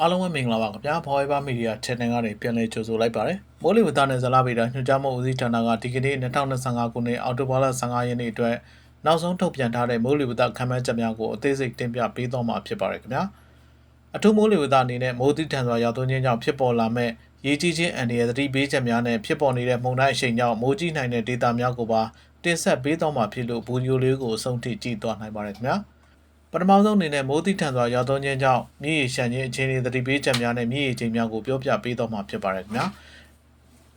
အားလုံးပဲမင်္ဂလာပါခင်ဗျာ Forever Media Channel ကနေပြန်လည်ကြိုဆိုလိုက်ပါတယ်မိုးလေဝသနဲ့ဇလဗေဒညွှန်ကြားမှုဦးစီးဌာနကဒီကနေ့2025ခုနှစ်အောက်တိုဘာလ15ရက်နေ့အတွက်နောက်ဆုံးထုတ်ပြန်ထားတဲ့မိုးလေဝသခန့်မှန်းချက်များကိုအသေးစိတ်တင်ပြပေးသွားမှာဖြစ်ပါတယ်ခင်ဗျာအထူးမိုးလေဝသအနေနဲ့မိုးတိထန်စွာရောက်သွင်းခြင်းကြောင့်ဖြစ်ပေါ်လာမဲ့ရေကြီးခြင်းအန္တရာယ်သတိပေးချက်များနဲ့ဖြစ်ပေါ်နေတဲ့မုန်တိုင်းအရှိန်ကြောင့်မိုးကြီးနိုင်တဲ့ဒေသများကိုပါတင်ဆက်ပေးသွားမှာဖြစ်လို့ဗီဒီယိုလေးကိုအဆုံးထိကြည့်သွားနိုင်ပါတယ်ခင်ဗျာ ပထမဆုံးအနေနဲ့မိုးတိထန်စွာရောက်သွန်းခြင်းကြောင့်မြည်ရရှမ်းခြင်းအခြေအနေသတိပေးချက်များနဲ့မြည်ရခြင်းများကိုပြောပြပေးတော့မှာဖြစ်ပါတယ်ခင်ဗျာ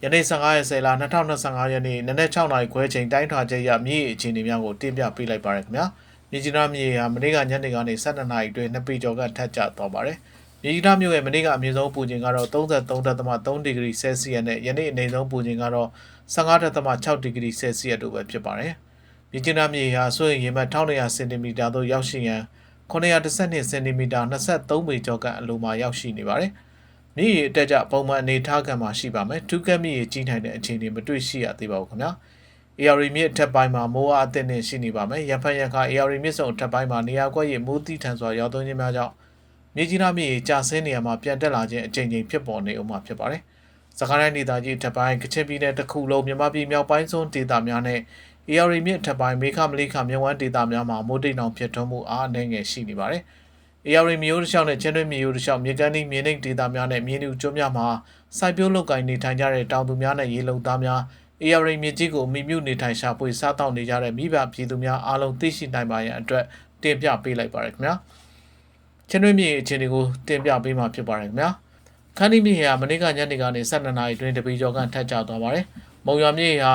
ယနေ့15ရက်10လ2025ရက်နေ့နနက်6နာရီခွဲချိန်တိုင်းထွာချက်ရမြည်ရအခြေအနေများကိုတင်ပြပေးလိုက်ပါတယ်ခင်ဗျာမြကြီးနားမြည်ရဟာမနေ့ကညနေကနေ12နာရီအတွင်းနှစ်ပေကျော်ကထပ်ကျသွားပါတယ်မြကြီးနားမြို့ရဲ့မနေ့ကအမြင့်ဆုံးပူချိန်ကတော့33.3ဒီဂရီဆဲလ်စီယပ်နဲ့ယနေ့အနည်းဆုံးပူချိန်ကတော့15.6ဒီဂရီဆဲလ်စီယပ်တို့ပဲဖြစ်ပါတယ် မြစ်ကျင်းသားမြေဟာဆိုရင်ရေမှတ်1900စင်တီမီတာသို့ရောက်ရှိရန်912စင်တီမီတာ23ပေကျော်ကအလိုမှာရောက်ရှိနေပါတယ်။မြေရေအတက်ကြပုံမှန်အနေထားခံမှာရှိပါမယ်။ထူးကပ်မြေရေကြီးနိုင်တဲ့အခြေအနေမတွေ့ရှိရသေးပါဘူးခင်ဗျာ။ AR မြစ်အထက်ပိုင်းမှာမိုးအားအသင့်နဲ့ရှိနေပါမယ်။ရဖန်ရခါ AR မြစ်စုံအထက်ပိုင်းမှာနေရာကွက်ရေမိုးတိထန်စွာရောက်သွင်းခြင်းများကြောင့်မြေကြီးသားမြေရေကျဆင်းနေရမှာပြန်တက်လာခြင်းအကြိမ်ကြိမ်ဖြစ်ပေါ်နေဦးမှာဖြစ်ပါတယ်။စကိုင်းတိုင်းဒေသကြီးအထက်ပိုင်းကချင်ပြည်နယ်တစ်ခုလုံးမြန်မာပြည်မြောက်ပိုင်းစွန်းဒေသများနဲ့ AR မြစ်ထပ်ပိုင်းမေခမလိခမြဝန်းဒေတာများမှာမိုးတိမ်အောင်ဖြစ်ထွန်းမှုအားအနှဲငယ်ရှိနေပါတယ်။ AR မျိုးတစ်လျှောက်နဲ့ချင်းတွင်းမျိုးတစ်လျှောက်မြေကမ်းဒီမြေနိမ့်ဒေတာများနဲ့မြေနူကျွန်းများမှာစိုက်ပျိုးလုပ်ကိုင်နေထိုင်ကြတဲ့တောင်သူများနဲ့ရေလုံသားများ AR မြစ်ကြီးကိုအမိမြုနေထိုင်ရှာဖွေစားတောက်နေကြတဲ့မိဘပြည်သူများအားလုံးသိရှိနိုင်ပါရန်အတွက်တင်ပြပေးလိုက်ပါရခင်ဗျာ။ချင်းတွင်းမြေအခြေအနေကိုတင်ပြပေးမှာဖြစ်ပါတယ်ခင်ဗျာ။ခန်းဒီမြေဟာမနေ့ကညနေကနေ12နာရီအတွင်းတပီကျော်ကထက်ကျသွားပါတယ်။မုံရွာမြေဟာ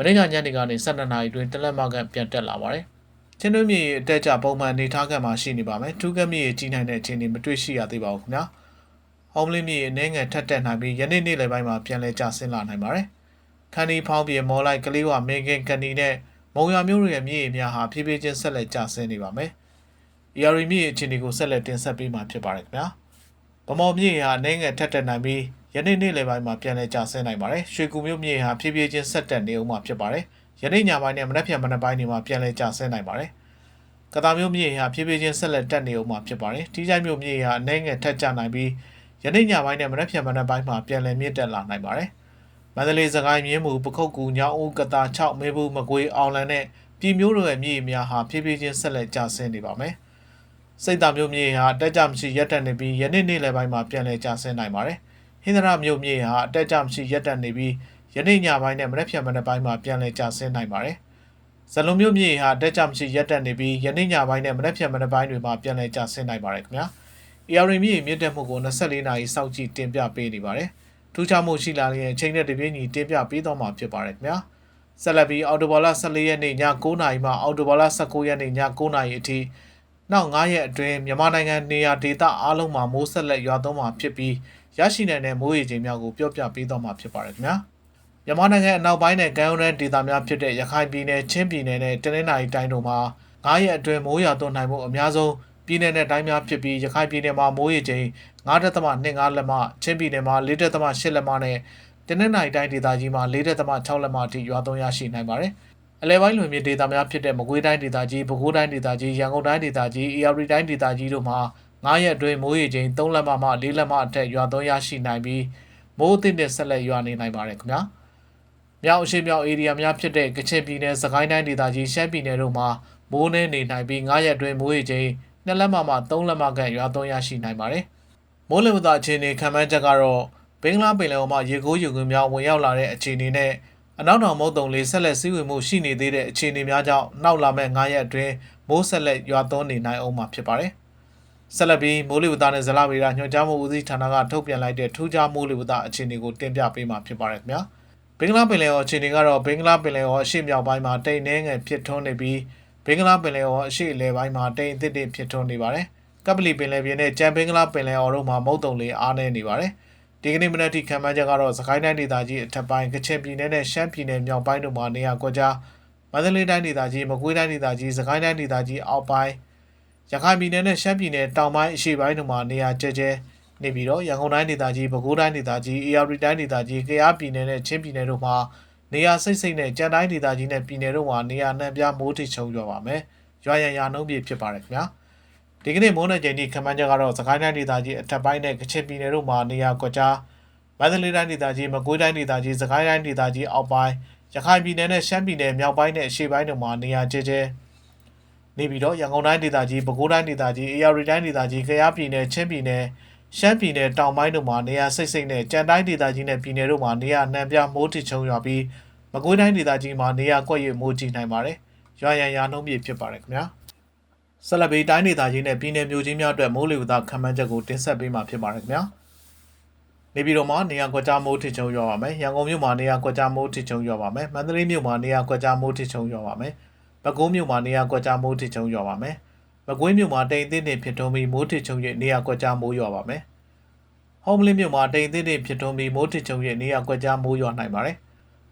မနေ့ကညနေကနေ12နာရီအတွင်းတလက်မကပြန်တက်လာပါတယ်။ချင်းတွင်းမြေအတက်ကြပုံမှန်အနေထားကမှရှိနေပါမယ်။ထူးကမြေကြီးနိုင်တဲ့အခြေအနေမတွေ့ရှိရသေးပါဘူးခင်ဗျာ။ဟောင်းလင်းမြေအနေငယ်ထက်တက်နိုင်ပြီးယနေ့နေ့လယ်ပိုင်းမှာပြန်လည်ကျဆင်းလာနိုင်ပါတယ်။ခန်းဒီဖောင်းပြေမော်လိုက်ကလေးဝမင်းကင်ကန်နီနဲ့မုံရွာမျိုးတွေရဲ့မြေအများဟာဖြည်းဖြည်းချင်းဆက်လက်ကျဆင်းနေပါမယ်။ ER မြေအခြေအနေကိုဆက်လက်တင်ဆက်ပေးမှာဖြစ်ပါတယ်ခင်ဗျာ။ဗမော်မြေဟာအနေငယ်ထက်တက်နိုင်ပြီး ယနေ့နေ့လယ်ပိုင်းမှာပြန်လည်ကျဆင်းနိုင်ပါတယ်။ရွှေကူမျိုးမြေဟာဖြည်းဖြည်းချင်းဆက်တက်နေအောင်မှာဖြစ်ပါတယ်။ယနေ့ညပိုင်းနဲ့မနက်ဖြန်မနက်ပိုင်းတွေမှာပြန်လည်ကျဆင်းနိုင်ပါတယ်။ကတာမျိုးမြေဟာဖြည်းဖြည်းချင်းဆက်လက်တက်နေအောင်မှာဖြစ်ပါတယ်။တီးချိုင်းမျိုးမြေဟာအနေငယ်ထက်ကျနိုင်ပြီးယနေ့ညပိုင်းနဲ့မနက်ဖြန်မနက်ပိုင်းမှာပြန်လည်မြင့်တက်လာနိုင်ပါတယ်။မန္တလေးစကိုင်းမြင်းမူပခုတ်ကူညောင်ဦးကတာ6မေဘူးမကွေးအောင်လန်နဲ့ပြည်မျိုးတို့ရဲ့မြေများဟာဖြည်းဖြည်းချင်းဆက်လက်ကျဆင်းနေပါမယ်။စိတ်သားမျိုးမြေဟာတက်ကြမရှိရက်တက်နေပြီးယနေ့နေ့လယ်ပိုင်းမှာပြန်လည်ကျဆင်းနိုင်ပါတယ်။ ဟင်္ဒရာမျိုးမြေဟာအတက်ကြမရှိရက်တက်နေပြီးယနေ့ညပိုင်းနဲ့မနက်ဖြန်မနက်ပိုင်းမှာပြန်လည်ကျဆင်းနိုင်ပါတယ်။ဇလုံမျိုးမြေဟာအတက်ကြမရှိရက်တက်နေပြီးယနေ့ညပိုင်းနဲ့မနက်ဖြန်မနက်ပိုင်းတွေမှာပြန်လည်ကျဆင်းနိုင်ပါတယ်ခင်ဗျာ။ AR မြေမြင့်တက်မှုကို24နာရီစောင့်ကြည့်တင်ပြပေးနေပါတယ်။ထူးခြားမှုရှိလာရင်အချိန်နဲ့တပြေးညီတင်ပြပေးတော့မှာဖြစ်ပါတယ်ခင်ဗျာ။ဆက်လက်ပြီးအော်တိုဘာလ14ရက်နေ့ည9:00နာရီမှအော်တိုဘာလ19ရက်နေ့ည9:00နာရီအထိနောက်9ရက်အတွင်းမြန်မာနိုင်ငံနေရာဒေသအားလုံးမှာမိုးဆက်လက်ရွာသွန်းမှာဖြစ်ပြီး ရရှိနိုင်တဲ့မိုးရေချိန်များကိုပြောပြပေးတော့မှာဖြစ်ပါတယ်ခင်ဗျာမြန်မာနိုင်ငံအနောက်ပိုင်းနဲ့ကမ်းရိုးတန်းဒေသများဖြစ်တဲ့ရခိုင်ပြည်နယ်ချင်းပြည်နယ်နဲ့တနင်္သာရီတိုင်းတို့မှာ9ရက်အတွင်းမိုးရွာသွန်းနိုင်မှုအများဆုံးပြည်နယ်နဲ့တိုင်းများဖြစ်ပြီးရခိုင်ပြည်နယ်မှာမိုးရေချိန်9.25လက်မချင်းပြည်နယ်မှာ4.8လက်မနဲ့တနင်္သာရီတိုင်းဒေသကြီးမှာ4.6လက်မအထိရွာသွန်းရရှိနိုင်ပါတယ်အလဲပိုင်းလွင်မြေဒေသများဖြစ်တဲ့မကွေးတိုင်းဒေသကြီးပဲခူးတိုင်းဒေသကြီးရန်ကုန်တိုင်းဒေသကြီးအေရဝတီတိုင်းဒေသကြီးတို့မှာ 9ရက်အတွင်းမိုးရေချိန်3လက်မမှ4လက်မအထက်ရွာသွန်းရရှိနိုင်ပြီးမိုးအသင့်နဲ့ဆက်လက်ရွာနေနိုင်ပါတယ်ခင်ဗျာမြောက်အရှိမြောက်ဧရိယာများဖြစ်တဲ့ကချင်ပြည်နယ်စကိုင်းတိုင်းဒေသကြီးရှမ်းပြည်နယ်တို့မှာမိုးနှင်းနေနိုင်ပြီး9ရက်အတွင်းမိုးရေချိန်2လက်မမှ3လက်မခန့်ရွာသွန်းရရှိနိုင်ပါတယ်မိုးလေဝသအခြေအနေခံမှန်းချက်ကတော့ဘင်္ဂလားပင်လယ်အော်မှရေကိုးရေကွင်းများဝင်ရောက်လာတဲ့အခြေအနေနဲ့အနောက်တောင်မုတ်တုံလေးဆက်လက်စည်းဝေးမှုရှိနေသေးတဲ့အခြေအနေများကြောင့်နောက်လာမယ့်9ရက်အတွင်းမိုးဆက်လက်ရွာသွန်းနေနိုင်အောင်မှာဖြစ်ပါတယ်။ ဆက်လက်ပြီးမိုးလေဝသနဲ့ဇလဗေဒညွှန်ကြားမှုဦးစီးဌာနကထုတ်ပြန်လိုက်တဲ့ထူးခြားမိုးလေဝသအခြေအနေကိုတင်ပြပေးမှာဖြစ်ပါတယ်ခင်ဗျာ။ဘင်္ဂလားပင်လယ်အော်အခြေအနေကတော့ဘင်္ဂလားပင်လယ်အော်အရှေ့မြောက်ပိုင်းမှာတိမ်နှဲငယ်ဖြစ်ထွန်းနေပြီးဘင်္ဂလားပင်လယ်အော်အရှေ့အလယ်ပိုင်းမှာတိမ်အသစ်တွေဖြစ်ထွန်းနေပါတယ်။ကပလီပင်လယ်ပြင်နဲ့ကြံဘင်္ဂလားပင်လယ်အော်တို့မှာမုတ်တုံလေးအားနည်းနေပါတယ်။ဒီကနေ့မနက်ထိခံမှန်းချက်ကတော့စကိုင်းတိုင်းဒေသကြီးအထက်ပိုင်းကချင်ပြည်နယ်နဲ့ရှမ်းပြည်နယ်မြောက်ပိုင်းတို့မှာနေရာကွက်ကြားမန္တလေးတိုင်းဒေသကြီးမကွေးတိုင်းဒေသကြီးစကိုင်းတိုင်းဒေသကြီးအောက်ပိုင်း ရခိုင်ပြည်နယ်နဲ့ရှမ်းပြည်နယ်တောင်ပိုင်းအရှေ့ပိုင်းတို့မှာနေရာကျကျနေပြီးတော့ရန်ကုန်တိုင်းဒေသကြီးပဲခူးတိုင်းဒေသကြီးအေရဝတီတိုင်းဒေသကြီးကယားပြည်နယ်နဲ့ချင်းပြည်နယ်တို့မှာနေရာစိတ်စိတ်နဲ့ကြံတိုင်းဒေသကြီးနဲ့ပြည်နယ်တို့မှာနေရာနှံပြမိုးထိချုံရွာပါမယ်။ရွာရန်ရာနှုံးပြဖြစ်ပါတယ်ခင်ဗျာ။ဒီကနေ့မိုးနဲ့ချိန်ထိခန့်မှန်းချက်ကတော့စကိုင်းတိုင်းဒေသကြီးအထက်ပိုင်းနဲ့ကချင်ပြည်နယ်တို့မှာနေရာကွက်ကြားမန္တလေးတိုင်းဒေသကြီးမကွေးတိုင်းဒေသကြီးစကိုင်းတိုင်းဒေသကြီးအောက်ပိုင်းရခိုင်ပြည်နယ်နဲ့ရှမ်းပြည်နယ်မြောက်ပိုင်းနဲ့အရှေ့ပိုင်းတို့မှာနေရာကျဲကျဲ နေပြီးတော့ရန်ကုန်တိုင်းဒေသကြီးပဲခူးတိုင်းဒေသကြီးအေရရီတိုင်းဒေသကြီးကယားပြည်နယ်ချင်းပြည်နယ်ရှမ်းပြည်နယ်တောင်ပိုင်းတို့မှာနေရာစိတ်စိတ်နဲ့ကြံတိုင်းဒေသကြီးနဲ့ပြည်နယ်တို့မှာနေရာနှံပြမိုးထချုံရွာပြီးမကွေးတိုင်းဒေသကြီးမှာနေရာကွက်ရွေမိုးကြီးနိုင်ပါတယ်ရွာရန်ရာနှုံးပြည့်ဖြစ်ပါတယ်ခင်ဗျာဆလဘေတိုင်းဒေသကြီးနဲ့ပြည်내မျိုးချင်းများအတွက်မိုးလေဝသခန့်မှန်းချက်ကိုတင်ဆက်ပေးမှာဖြစ်ပါတယ်ခင်ဗျာနေပြည်တော်မှာနေရာကွက်ကြားမိုးထချုံရွာပါမယ်ရန်ကုန်မြို့မှာနေရာကွက်ကြားမိုးထချုံရွာပါမယ်မန္တလေးမြို့မှာနေရာကွက်ကြားမိုးထချုံရွာပါမယ် ပဲခူးမြို့မှာနေရာကွက်ကြားမိုးထချုံရွာပါမယ်မကွေးမြို့မှာတိမ်အသင်းတင်ဖြစ်ထုံးပြီးမိုးထချုံရဲ့နေရာကွက်ကြားမိုးရွာပါမယ်ဟောမလင်းမြို့မှာတိမ်အသင်းတင်ဖြစ်ထုံးပြီးမိုးထချုံရဲ့နေရာကွက်ကြားမိုးရွာနိုင်ပါတယ်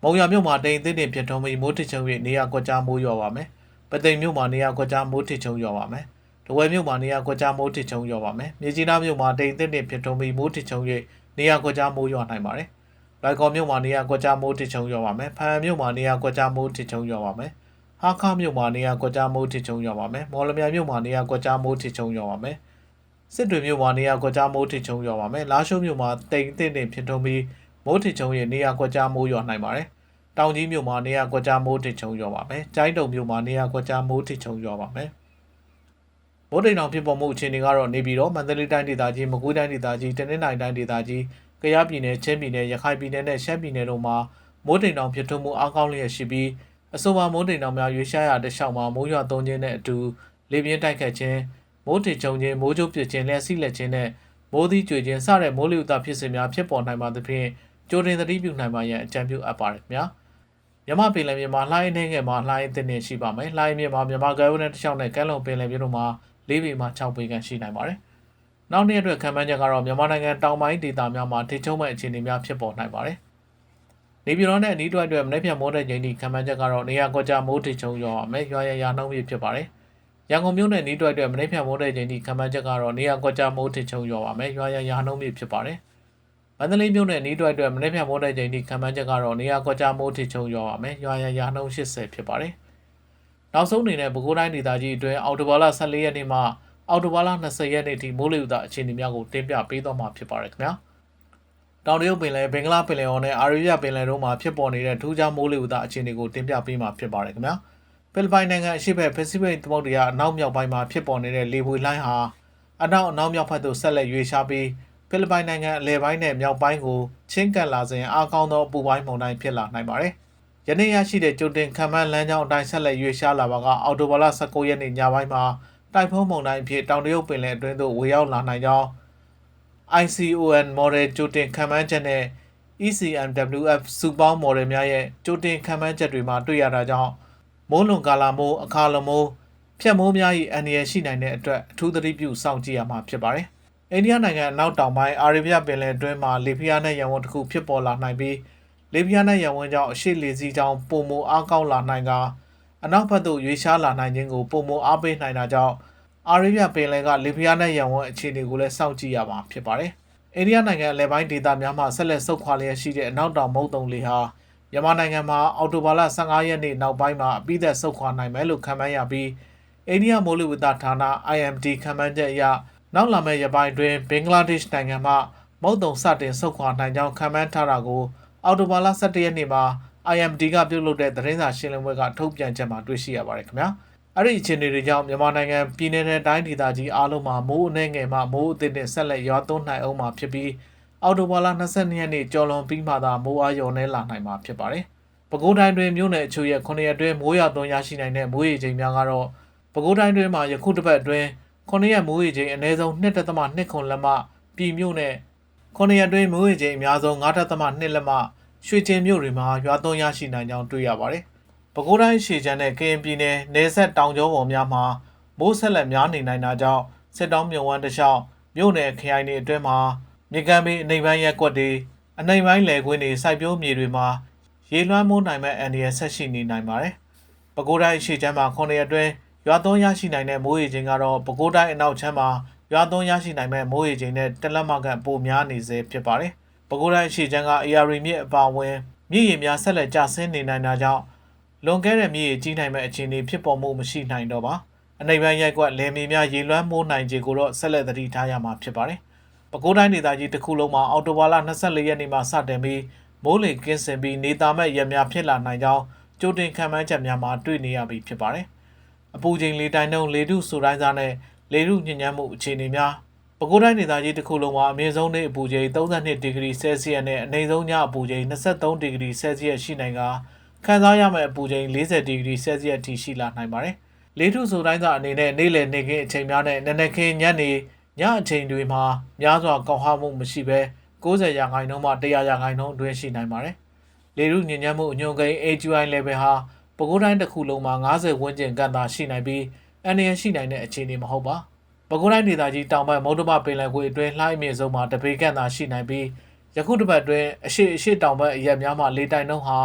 မုံရမြို့မှာတိမ်အသင်းတင်ဖြစ်ထုံးပြီးမိုးထချုံရဲ့နေရာကွက်ကြားမိုးရွာပါမယ်ပသိမ်မြို့မှာနေရာကွက်ကြားမိုးထချုံရွာပါမယ်တဝဲမြို့မှာနေရာကွက်ကြားမိုးထချုံရွာပါမယ်။မြေကြီးနားမြို့မှာတိမ်သစ်တင်ဖြစ်ထုံးပြီးမိုးထချုံ၍နေရာကွက်ကြားမိုးရွာနိုင်ပါတယ်။လိုက်ကော်မြို့မှာနေရာကွက်ကြားမိုးထချုံရွာပါမယ်။ဖန်မြို့မှာနေရာကွက်ကြားမိုးထချုံရွာပါမယ်။ ဟာခါမြို့မှာနေရာကွက်ကြားမိုးထချုံရွာပါမယ်။မော်လမြိုင်မြို့မှာနေရာကွက်ကြားမိုးထချုံရွာပါမယ်။စစ်တွေမြို့မှာနေရာကွက်ကြားမိုးထချုံရွာပါမယ်။လာရှိုးမြို့မှာတိမ်သစ်တင်ဖြစ်ထုံးပြီးမိုးထချုံ၍နေရာကွက်ကြားမိုးရွာနိုင်ပါတယ်။တောင်ကြီးမြို့မှာနေရာကွက်ကြားမိုးထချုံရွာပါမယ်။ကျိုင်းတုံမြို့မှာနေရာကွက်ကြားမိုးထချုံရွာပါမယ်။မိုးတိမ်တောင်ဖြစ်ပေါ်မှုအခြေအနေကတော့နေပြည်တော်မန္တလေးတိုင်းဒေသကြီးမကွေးတိုင်းဒေသကြီးတနင်္သာရီတိုင်းဒေသကြီးကယားပြည်နယ်ချင်းပြည်နယ်ရခိုင်ပြည်နယ်နဲ့ရှမ်းပြည်နယ်တို့မှာမိုးတိမ်တောင်ဖြစ်ထွန်းမှုအားကောင်းလျက်ရှိပြီး အဆိုပါမိုးတိမ်တောင်များရွေးရှားရာတစ်လျှောက်မှာမိုးရွာသွန်းခြင်းနဲ့အတူလေပြင်းတိုက်ခတ်ခြင်းမိုးထချုံခြင်းမိုးကြိုးပစ်ခြင်းလက်စီလက်ခြင်းနဲ့မိုးသီးကြွေခြင်းစတဲ့မိုးလေဝသဖြစ်စဉ်များဖြစ်ပေါ်နိုင်ပါသဖြင့်ကြိုတင်သတိပြုနိုင်ပါရန်အကြံပြုအပ်ပါတယ်ခင်ဗျာမြမပင်လယ်မြေမှာလှိုင်းနေငယ်မှာလှိုင်းအသစ်နဲ့ရှိပါမယ်လှိုင်းမြေမှာမြမကဲဝနဲ့တစ်လျှောက်နဲ့ကဲလုံပင်လယ်မြေတို့မှာ၄ပေမှ6ပေခန့်ရှိနိုင်ပါတယ်။နောက်နေ့အတွက်ခံမှန်းချက်ကတော့မြန်မာနိုင်ငံတောင်ပိုင်းဒေသများမှာထိချုံမဲ့အခြေအနေများဖြစ်ပေါ်နိုင်ပါတယ်။ နေပြည်တော်နဲ့အနီးတွဲအတွက်မနေ့ပြန်မိုးတဲ့ချိန်ထိခံမှန်းချက်ကတော့နေရာကွက်ကြားမိုးထိချုံရောမယ်ရွာရရာနှုံးပြဖြစ်ပါတယ်။ရန်ကုန်မြို့နယ်အနီးတွဲအတွက်မနေ့ပြန်မိုးတဲ့ချိန်ထိခံမှန်းချက်ကတော့နေရာကွက်ကြားမိုးထိချုံရောပါမယ်ရွာရရာနှုံးပြဖြစ်ပါတယ်။မန္တလေးမြို့နယ်အနီးတွဲအတွက်မနေ့ပြန်မိုးတဲ့ချိန်ထိခံမှန်းချက်ကတော့နေရာကွက်ကြားမိုးထိချုံရောပါမယ်ရွာရရာနှုံး80ဖြစ်ပါတယ်။နောက်ဆုံးအနေနဲ့ပဲခူးတိုင်းဒေသကြီးအတွင်းအော်တိုဘာလ14ရက်နေ့မှအော်တိုဘာလ20ရက်နေ့ထိမိုးလေဝသအခြေအနေများကိုတင်ပြပေးသွားမှာဖြစ်ပါတယ်ခင်ဗျာ တောင်တရုတ်ပင်လယ်ဘင်္ဂလားပင်လယ်အော်နဲ့အာရေဗျပင်လယ်တို့မှာဖြစ်ပေါ်နေတဲ့ထူးခြားမိုးလေဝသအခြေအနေကိုတင်ပြပေးမှာဖြစ်ပါတယ်ခင်ဗျာဖိလစ်ပိုင်နိုင်ငံအရှေ့ဘက်ပစိဖိတ်သမုဒ္ဒရာအနောက်မြောက်ပိုင်းမှာဖြစ်ပေါ်နေတဲ့လေပွေလှိုင်းဟာအနောက်အနောက်မြောက်ဘက်သို့ဆက်လက်ရွေ့ရှားပြီးဖိလစ်ပိုင်နိုင်ငံအလယ်ပိုင်းနဲ့မြောက်ပိုင်းကိုချင်းကပ်လာစဉ်အားကောင်းသောအပူပိုင်းမုန်တိုင်းဖြစ်လာနိုင်ပါတယ်ယနေ့ရရှိတဲ့ကြိုတင်ခံမှန်းလမ်းကြောင်းအတိုင်းဆက်လက်ရွေ့ရှားလာပါကအော်တိုဘာလ19ရက်နေ့ညပိုင်းမှာတိုက်ဖုန်းမုန်တိုင်းအဖြစ်တောင်တရုတ်ပင်လယ်အတွင်းသို့ဝေရောက်လာနိုင်ကြောင်း ICON model ကြိုတင်ခံမှန်းချက်နဲ့ ECMWF စုပေါင်း model များရဲ့ကြိုတင်ခံမှန်းချက်တွေမှာတွေ့ရတာကြောင့်မိုးလွန်ကာလမိုးအခါလမိုးဖြတ်မိုးများ၏အန္တရာယ်ရှိနိုင်တဲ့အတွက်အထူးသတိပြုစောင့်ကြည့်ရမှာဖြစ်ပါတယ်။အိန္ဒိယနိုင်ငံအနောက်တောင်ပိုင်းအာရေဗျပင်လယ်အတွင်းမှာလေပြင်းနဲ့ရန်ဝန်တစ်ခုဖြစ်ပေါ်လာနိုင်ပြီးလေပြင်းနဲ့ရန်ဝန်ကြောင့်အရှိလေစီးကြောင့်ပုံမအားကောင်းလာနိုင်ကအနောက်ဘက်သို့ရွေးရှားလာနိုင်ခြင်းကိုပုံမအားပေးနိုင်တာကြောင့် အာရေဗျပင်လယ်ကလေပြင်းနဲ့ရန်ဝန်အခြေအနေကိုလည်းစောင့်ကြည့်ရမှာဖြစ်ပါတယ်။အိန္ဒိယနိုင်ငံအလယ်ပိုင်းဒေသများမှာဆက်လက်ဆုတ်ခွာလျက်ရှိတဲ့အနောက်တောင်မုတ်တုံလေဟာမြန်မာနိုင်ငံမှာအော်တိုဘာလ15ရက်နေ့နောက်ပိုင်းမှာအပိသက်ဆုတ်ခွာနိုင်မယ်လို့ခန့်မှန်းရပြီးအိန္ဒိယမိုးလေဝသဌာန IMD ခန့်မှန်းချက်အရနောက်လာမယ့်ရက်ပိုင်းတွင်ဘင်္ဂလားဒေ့ရှ်နိုင်ငံမှမုတ်တုံစတင်ဆုတ်ခွာနိုင်ကြောင်းခန့်မှန်းထားတာကိုအော်တိုဘာလ17ရက်နေ့မှာ IMD ကပြုလုပ်တဲ့သတင်းစာရှင်းလင်းပွဲကထုတ်ပြန်ချက်မှာတွေ့ရှိရပါတယ်ခင်ဗျာ အဲ့ဒီအခြေအနေတွေကြောင့်မြန်မာနိုင်ငံပြည်내နဲ့တိုင်းဒေသကြီးအားလုံးမှာမိုးအနှဲငယ်မှမိုးအသစ်နဲ့ဆက်လက်ရွာသွန်းနိုင်အောင်မှာဖြစ်ပြီးအော်တိုဘာလ22ရက်နေ့ကျော်လွန်ပြီးမှသာမိုးအားရော်နေလာနိုင်မှာဖြစ်ပါတယ်။ပဲခူးတိုင်းတွင်မြို့နယ်အချို့ရဲ့9ရက်အတွင်းမိုးရွာသွန်းရရှိနိုင်တဲ့မိုးရေချိန်များကတော့ပဲခူးတိုင်းတွင်မှာယခုတစ်ပတ်အတွင်း9ရက်မိုးရေချိန်အနည်းဆုံး2.2ခွန်လက်မပြည်မြို့နယ်9ရက်အတွင်းမိုးရေချိန်အများဆုံး9.2လက်မရွှေကျင်မြို့တွေမှာရွာသွန်းရရှိနိုင်ကြောင်းတွေ့ရပါတယ်။ ပဲခူးတိုင်းရှေ့ချမ်းနဲ့ကရင်ပြည်နယ်နေဆက်တောင်ကျောပေါ်များမှာမိုးဆက်လက်များနေနိုင်တာကြောင့်စစ်တောင်းမြုံဝမ်းတစ်လျှောက်မြို့နယ်ခရိုင်တွေအတွင်းမှာမြေကမ်းဘေးအနေပိုင်းရက်ကွက်တွေအနိုင်ပိုင်းလယ်ကွင်းတွေစိုက်ပျိုးမြေတွေမှာရေလွှမ်းမိုးနိုင်မဲ့အန္တရာယ်ဆက်ရှိနေနိုင်ပါတယ်။ပဲခူးတိုင်းရှေ့ချမ်းမှာ9ရက်အတွင်းရွာသွန်းရရှိနိုင်တဲ့မိုးရေချိန်ကတော့ပဲခူးတိုင်းအနောက်ချမ်းမှာရွာသွန်းရရှိနိုင်မဲ့မိုးရေချိန်နဲ့တလက်မကန်ပိုများနေစေဖြစ်ပါတယ်။ပဲခူးတိုင်းရှေ့ချမ်းက AR မြစ်အပါအဝင်မြစ်ရေများဆက်လက်ကျဆင်းနေနိုင်တာကြောင့် လွန်ခဲ့တဲ့မြစ်ရေကြီးနိုင်မဲ့အခြေအနေဖြစ်ပေါ်မှုမရှိနိုင်တော့ပါအနိမ့်ပိုင်းရိုက်ကွက်လယ်မြေများရေလွှမ်းမိုးနိုင်ခြေကိုတော့ဆက်လက်သတိထားရမှာဖြစ်ပါတယ်။ပဲခူးတိုင်းဒေသကြီးတစ်ခုလုံးမှာအော်တိုဘာလ24ရက်နေ့မှာစတင်ပြီးမိုးလေကင်းစင်ပြီးနေသားမဲ့ရက်များဖြစ်လာနိုင်ကြောင်းကြိုတင်ခံမှန်းချက်များမှာတွေ့နေရပြီဖြစ်ပါတယ်။အပူချိန်လေတိုင်နှုန်းလေထုဆိုတိုင်းစားနဲ့လေထုညဉ့်ညမ်းမှုအခြေအနေများပဲခူးတိုင်းဒေသကြီးတစ်ခုလုံးမှာအမြင့်ဆုံးနေ့အပူချိန်32ဒီဂရီဆဲလ်စီယပ်နဲ့အနိမ့်ဆုံးညအပူချိန်23ဒီဂရီဆဲလ်စီယပ်ရှိနိုင်က ခံစားရမယ့်အပူချိန်40ဒီဂရီဆဲလ်စီယပ်ထိရှိလာနိုင်ပါတယ်။လေထုဆိုတိုင်းသာအနေနဲ့နေ့လယ်နေခင်းအချိန်များနဲ့နနက်ခင်းညနေညအချိန်တွေမှာများစွာကောက်ဟမှုမရှိဘဲ90ရာခိုင်နှုန်းမှ100ရာခိုင်နှုန်းအတွင်းရှိနိုင်ပါတယ်။လေထုညဉ့်ညမ်းမှုအညွန်ကိန်း AQI level ဟာပဲခူးတိုင်းတစ်ခုလုံးမှာ90ဝန်းကျင်ကန့်သာရှိနိုင်ပြီးအန္တရာယ်ရှိနိုင်တဲ့အခြေအနေမဟုတ်ပါ။ပဲခူးတိုင်းဒေသကြီးတောင်ဘက်မုဒ္ဓမပင်လယ်ကွေ့အတွင်းလှိုင်းအမြင့်ဆုံးမှာတပေကန့်သာရှိနိုင်ပြီးယခုတစ်ပတ်အတွင်းအရှိအရှိတောင်ဘက်အရက်များမှာလေတိုင်နှုန်းဟာ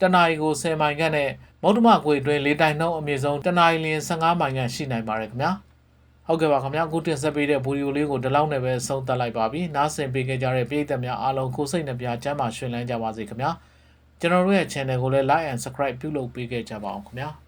တနအီကို10မိုင်ခန့်နဲ့မုဒ္ဓမကွေ့အတွင်းလေတိုင်နှုန်းအမြင့်ဆုံးတနအီလျင်15မိုင်ခန့်ရှိနိုင်ပါတယ်ခင်ဗျာ။ဟုတ်ကဲ့ပါခင်ဗျာအခုတင်ဆက်ပေးတဲ့ဗီဒီယိုလေးကိုဒီလောက်နဲ့ပဲဆုံးသက်လိုက်ပါပြီ။နားဆင်ပေးကြတဲ့ပရိသတ်များအားလုံးကိုယ်စိတ်နှပြချမ်းသာရှင်လန်းကြပါစေခင်ဗျာ။ကျွန်တော်တို့ရဲ့ channel ကိုလည်း like and subscribe ပြုလုပ်ပေးခဲ့ကြပါအောင်ခင်ဗျာ။